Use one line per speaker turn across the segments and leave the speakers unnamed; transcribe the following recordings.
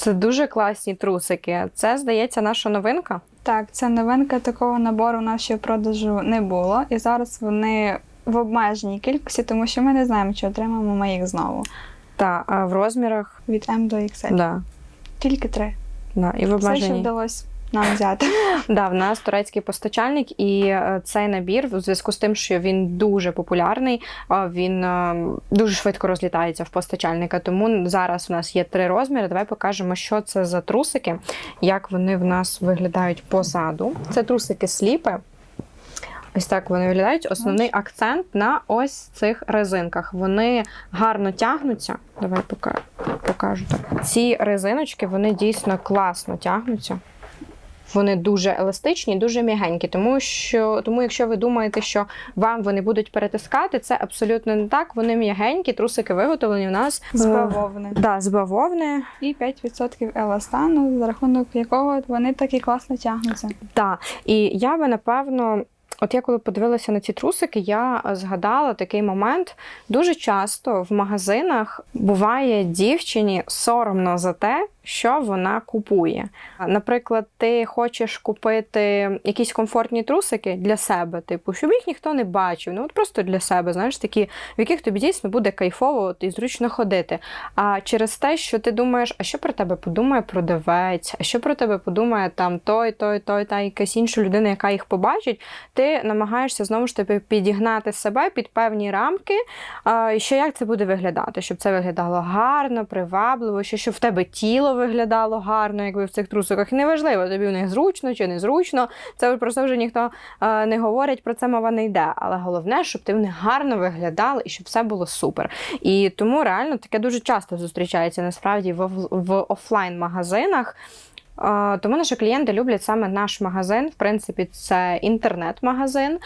Це дуже класні трусики. Це, здається, наша новинка.
Так, це новинка такого набору в продажу не було. І зараз вони в обмеженій кількості, тому що ми не знаємо, чи отримаємо ми їх знову.
Та а в розмірах.
Від М до XL.
Да,
Тільки три.
да, і в
Все, що
обмеженій.
вдалося нам взяти.
Да, в нас турецький постачальник, і е, цей набір, в зв'язку з тим, що він дуже популярний, е, він е, дуже швидко розлітається в постачальника. Тому зараз у нас є три розміри. Давай покажемо, що це за трусики, як вони в нас виглядають позаду. Це трусики сліпи. Ось так вони виглядають. Основний акцент на ось цих резинках. Вони гарно тягнуться. Давай покажу так. Ці резиночки вони дійсно класно тягнуться. Вони дуже еластичні, дуже м'ягенькі. Тому що, тому якщо ви думаєте, що вам вони будуть перетискати, це абсолютно не так. Вони м'ягенькі, трусики виготовлені у нас
З бавовни.
Да, з бавовни.
І 5% еластану, за рахунок якого вони так і класно тягнуться.
Так. І я би напевно. От я коли подивилася на ці трусики, я згадала такий момент. Дуже часто в магазинах буває дівчині соромно за те, що вона купує. Наприклад, ти хочеш купити якісь комфортні трусики для себе, типу, щоб їх ніхто не бачив. Ну от просто для себе, знаєш, такі, в яких тобі дійсно буде кайфово от, і зручно ходити. А через те, що ти думаєш, а що про тебе подумає продавець, а що про тебе подумає там той, той, той, та якась інша людина, яка їх побачить, ти намагаєшся знову ж таки підігнати себе під певні рамки, що як це буде виглядати, щоб це виглядало гарно, привабливо, що щоб в тебе тіло виглядало гарно, якби в цих трусиках. Неважливо, тобі в них зручно чи незручно. Це просто вже ніхто е, не говорить, про це мова не йде. Але головне, щоб ти в них гарно виглядала і щоб все було супер. І тому реально таке дуже часто зустрічається насправді в, в офлайн-магазинах. Тому наші клієнти люблять саме наш магазин. В принципі, це інтернет-магазин.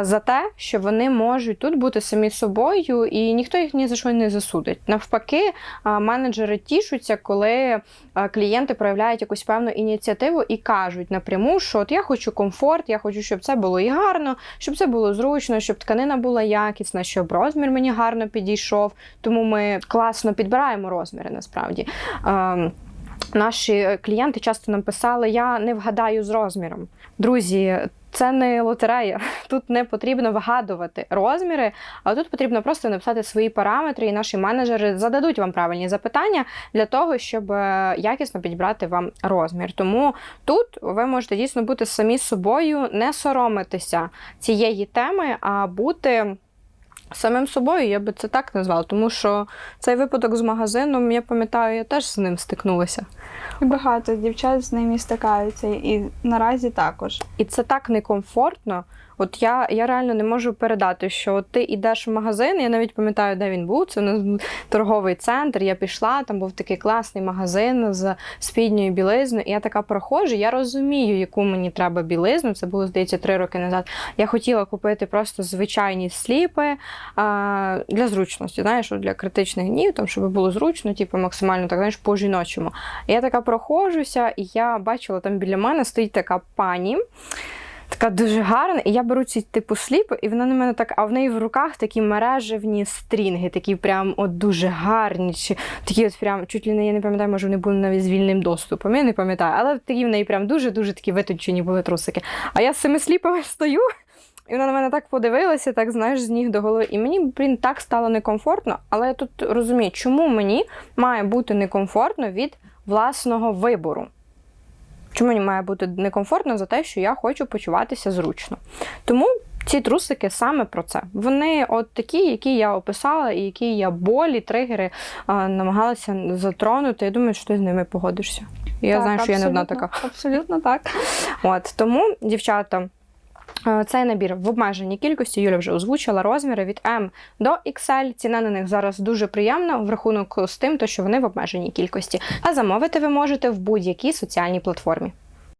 За те, що вони можуть тут бути самі собою, і ніхто їх ні за що не засудить. Навпаки, менеджери тішуться, коли клієнти проявляють якусь певну ініціативу і кажуть напряму, що от я хочу комфорт, я хочу, щоб це було і гарно, щоб це було зручно, щоб тканина була якісна, щоб розмір мені гарно підійшов. Тому ми класно підбираємо розміри насправді. Наші клієнти часто нам писали: я не вгадаю з розміром. Друзі, це не лотерея. Тут не потрібно вигадувати розміри, а тут потрібно просто написати свої параметри, і наші менеджери зададуть вам правильні запитання для того, щоб е, якісно підібрати вам розмір. Тому тут ви можете дійсно бути самі собою, не соромитися цієї теми, а бути. Самим собою я би це так назвала, тому що цей випадок з магазином, я пам'ятаю, я теж з ним стикнулася.
І багато дівчат з ними стикаються, і наразі також.
І це так некомфортно. От я, я реально не можу передати, що ти йдеш в магазин, я навіть пам'ятаю, де він був. Це торговий центр. Я пішла, там був такий класний магазин з спідньою білизною. І я така проходжу, я розумію, яку мені треба білизну. Це було, здається, три роки назад. Я хотіла купити просто звичайні сліпи а, для зручності, знаєш, для критичних днів, там, щоб було зручно, типу, максимально так, знаєш, по-жіночому. Я така проходжуся, і я бачила, там біля мене стоїть така пані. Така дуже гарна, і я беру ці типу сліпи, і вона на мене так, а в неї в руках такі мережевні стрінги, такі прям от дуже гарні. Чи, такі от прям чуть ли не я не пам'ятаю, може вони були навіть з вільним доступом. Я не пам'ятаю, але такі в неї прям дуже-дуже такі витончені були трусики. А я з цими сліпами стою. І вона на мене так подивилася, так знаєш, з ніг до голови. І мені, блін, так стало некомфортно. Але я тут розумію, чому мені має бути некомфортно від власного вибору. Чому мені має бути некомфортно за те, що я хочу почуватися зручно. Тому ці трусики саме про це. Вони от такі, які я описала, і які я болі, тригери а, намагалася затронути. Я думаю, що ти з ними погодишся. І я
Так,
знаю, що я не одна така.
Абсолютно так.
От тому, дівчата. Е, Цей набір в обмеженій кількості Юля вже озвучила розміри від М до XL. Ціна на них зараз дуже приємна в рахунок з тим, що вони в обмеженій кількості. А замовити ви можете в будь-якій соціальній платформі.